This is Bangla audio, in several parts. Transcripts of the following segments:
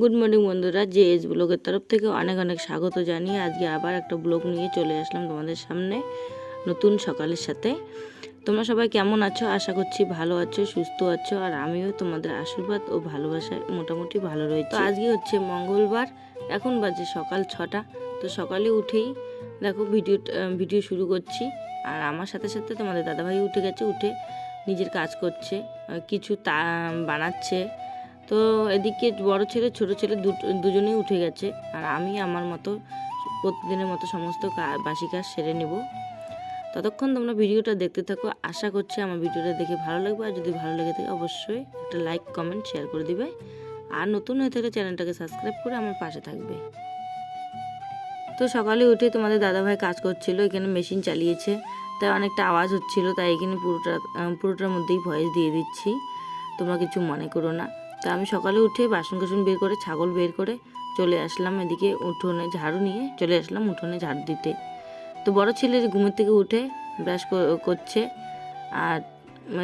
গুড মর্নিং বন্ধুরা। জে এস ব্লগের তরফ থেকে অনেক অনেক স্বাগত জানিয়ে আজকে আবার একটা ব্লগ নিয়ে চলে আসলাম তোমাদের সামনে নতুন সকালের সাথে। তোমরা সবাই কেমন আছো? আশা করছি ভালো আছো, সুস্থ আছো, আর আমিও তোমাদের আশীর্বাদ ও ভালোবাসায় মোটামুটি ভালো রয়েছে। আজকে হচ্ছে মঙ্গলবার, এখন বাজে সকাল ছটা। তো সকালে উঠেই দেখো ভিডিও ভিডিও শুরু করছি। আর আমার সাথে সাথে তোমাদের দাদাভাই উঠে গেছে, উঠে নিজের কাজ করছে কিছু তা, বানাচ্ছে। তো এদিকে বড় ছেলে, ছোট ছেলে দুজনেই উঠে গেছে। আর আমি আমার মতো প্রতিদিনের মতো সমস্ত বাসি কাজ সেরে নেব। ততক্ষণ তোমরা ভিডিওটা দেখতে থাকো। আশা করছি আমার ভিডিওটা দেখে ভালো লাগবে। আর যদি ভালো লেগে থাকে অবশ্যই একটা লাইক, কমেন্ট, শেয়ার করে দিবে। আর নতুন হয়ে থাকলে চ্যানেলটাকে সাবস্ক্রাইব করে আমার পাশে থাকবে। তো সকালে উঠে তোমাদের দাদাভাই কাজ করছিল, এখানে মেশিন চালিয়েছে। তাই অনেকটা আওয়াজ হচ্ছিল, তাই এখানে পুরোটা, পুরোটার মধ্যেই ভয়েস দিয়ে দিচ্ছি। তোমরা কিছু মনে করো না। তা আমি সকালে উঠে বাসন কাসন বের করে, ছাগল বের করে চলে আসলাম এদিকে উঠোনে ঝাড়ু নিয়ে চলে আসলাম উঠোনে ঝাড়ু দিতে। তো বড় ছেলে ঘুমের থেকে উঠে ব্রাশ করছে আর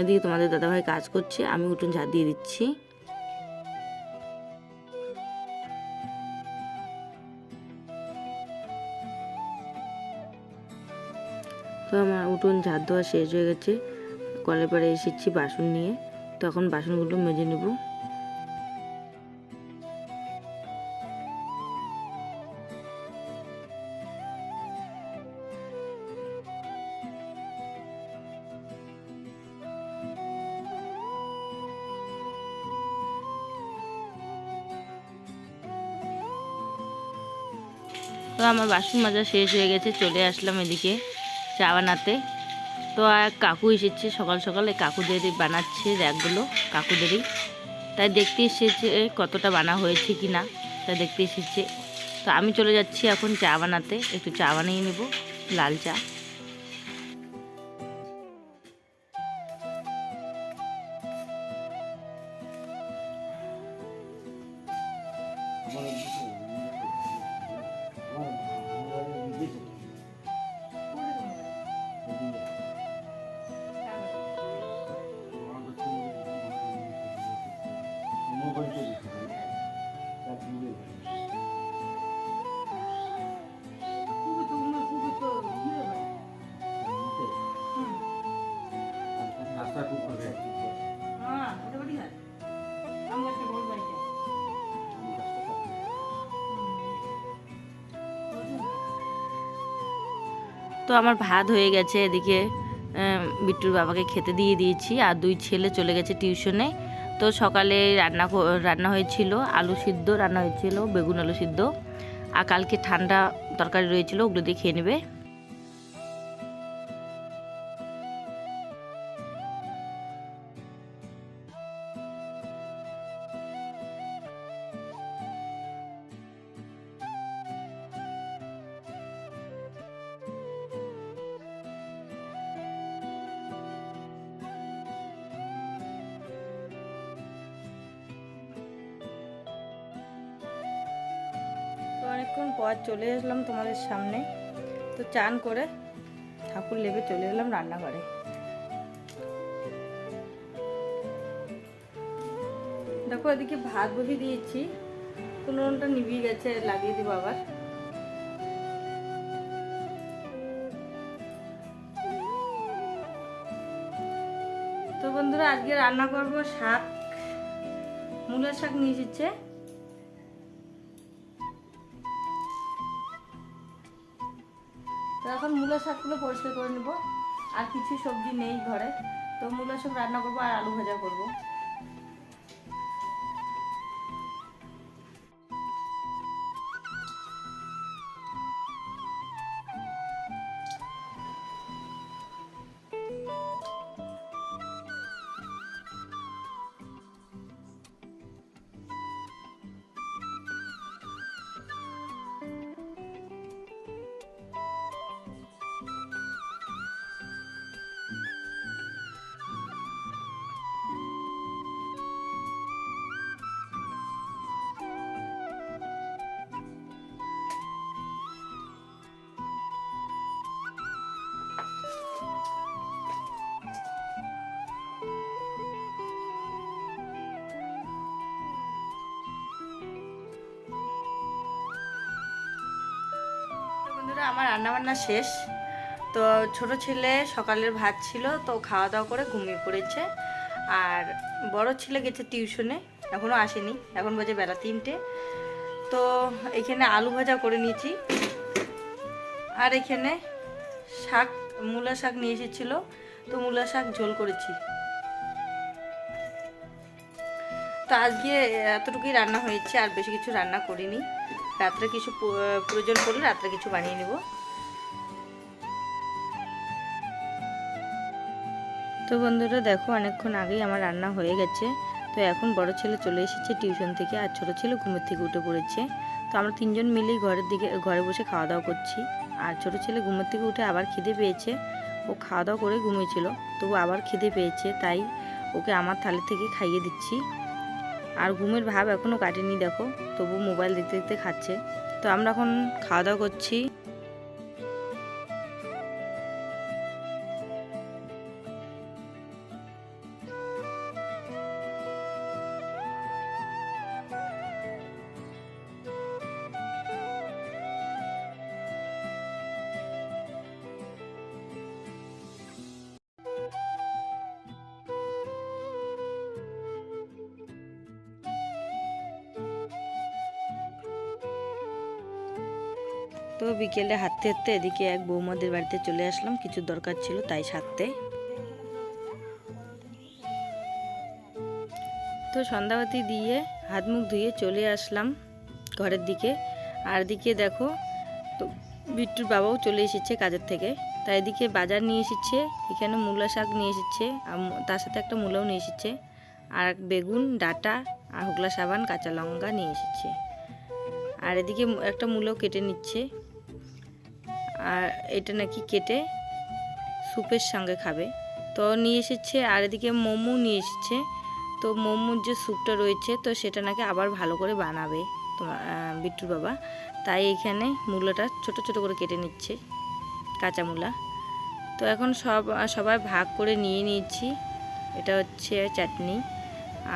এদিকে তোমাদের দাদাভাই কাজ করছে, আমি উঠোন ঝাড় দিয়ে দিচ্ছি। তো আমার উঠোন ঝাড় দেওয়া শেষ হয়ে গেছে। কলের পাড়ে এসেছি বাসন নিয়ে। তখন বাসনগুলো মেজে নেব। আমার বাসন মাজা শেষ হয়ে গেছে, চলে আসলাম এদিকে চা বানাতে। তো এক কাকু এসেছে সকাল সকাল, কাকুদেরই বানাচ্ছে র্যাকগুলো, কাকুদেরই। তাই দেখতে এসেছে কতটা বানা হয়েছে কি না তাই দেখতে এসেছে। তো আমি চলে যাচ্ছি এখন চা বানাতে, একটু চা বানিয়ে নেব, লাল চা। তো আমার ভাত হয়ে গেছে এদিকে বিট্টুর বাবাকে খেতে দিয়ে দিয়েছি আর দুই ছেলে চলে গেছে টিউশনে। তো সকালে রান্না কো- রান্না হয়েছিল আলু সিদ্ধ রান্না হয়েছিল বেগুন আলু সিদ্ধ। আর কালকে ঠান্ডা তরকারি রয়েছিল ওগুলো দিয়ে খেয়ে নেবে। অনেকক্ষণ পর চলে আসলাম তোমাদের সামনে। তো চান করে ঠাকুর লেবে চলে এলাম রান্নাঘরে। দেখো এদিকে ভাত বসিয়ে দিয়েছি। কোনোটা নিভিয়ে গেছে, লাগিয়ে দিব আবার। তো বন্ধুরা, আজকে রান্না করব শাক। মূলের শাক নিয়ে এসেছে। তো এখন মূলা শাকগুলো পরিষ্কার করে নেব। আর কিছু সবজি নেই ঘরে, তো মূলা শাক রান্না করব আর আলু ভাজা করব। বন্ধুরা, আমার রান্নাবান্না শেষ। তো ছোট ছেলে সকালের ভাত ছিল, তো খাওয়া দাওয়া করে ঘুমিয়ে পড়েছে। আর বড় ছেলে গেছে টিউশনে এখনও আসেনি। এখন বাজে বেলা তিনটে। তো এখানে আলু ভাজা করে নিয়েছি। আর এখানে শাক, মূলা শাক নিয়ে এসেছিল, তো মূলা শাক ঝোল করেছি। তো আজকে এতটুকুই রান্না হয়েছে, আর বেশি কিছু রান্না করিনি। রাত্রে কিছু প্রয়োজন পড়লে রাত্রে কিছু বানিয়ে নেব। তো বন্ধুরা, দেখো, অনেকক্ষণ আগেই আমার রান্না হয়ে গেছে। তো এখন বড় ছেলে চলে এসেছে টিউশন থেকে আর ছোট ছেলে ঘুমের থেকে উঠে পড়েছে। তো আমরা তিনজন মিলেই ঘরের দিকে, ঘরে বসে খাওয়া দাওয়া করছি। আর ছোট ছেলে ঘুমের থেকে উঠে আবার খিদে পেয়েছে। ও খাওয়া দাওয়া করে ঘুমিয়েছিল, তবু আবার খিদে পেয়েছে, তাই ওকে আমার থালি থেকে খাইয়ে দিচ্ছি। আর ঘুমের ভাব এখনও কাটেনি দেখো তবু মোবাইল দেখতে দেখতে খাচ্ছে। তো আমরা এখন খাওয়া দাওয়া করছি। তো বিকেলে হাঁটতে হাঁটতে এদিকে এক বৌমাদের বাড়িতে চলে আসলাম। কিছু দরকার ছিল তাই সারতে। তো সন্ধ্যাবাতি দিয়ে হাত মুখ ধুয়ে চলে আসলাম ঘরের দিকে। আর দিকে দেখো, তো বিট্টুর বাবাও চলে এসেছে কাজের থেকে। তাই এদিকে বাজার নিয়ে এসেছে, এখানে মূলা শাক নিয়ে এসেছে, আর তার সাথে একটা মূলাও নিয়ে এসেছে। আর বেগুন, ডাটা, আর হুগলা সাবান, কাঁচা লঙ্কা নিয়ে এসেছে। আর এদিকে একটা মূলাও কেটে নিচ্ছে। আর এটা নাকি কেটে স্যুপের সঙ্গে খাবে। তো নিয়ে এসেছে, আর এদিকে মোমো নিয়ে এসেছে। তো মোমোর যে স্যুপটা রয়েছে, তো সেটা নাকি আবার ভালো করে বানাবে তোমার বিট্টুর বাবা। তাই এখানে মূলাটা ছোট ছোট করে কেটে নিচ্ছে, কাঁচা মূলা। তো এখন সব, সবাই ভাগ করে নিয়ে নিয়েছি। এটা হচ্ছে চাটনি।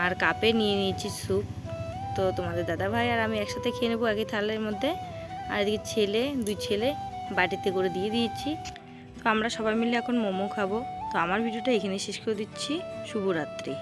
আর কাপে নিয়ে নিয়েছি স্যুপ। তো তোমাদের দাদা ভাই আর আমি একসাথে খেয়ে নেব আগে থালের মধ্যে। আর এদিকে ছেলে, দুই ছেলে বাটিতে করে দিয়ে দিয়েছি। তো আমরা সবাই মিলে এখন মোমো খাব। তো আমার ভিডিওটা এখানে শেষ করে দিচ্ছি। শুভরাত্রি।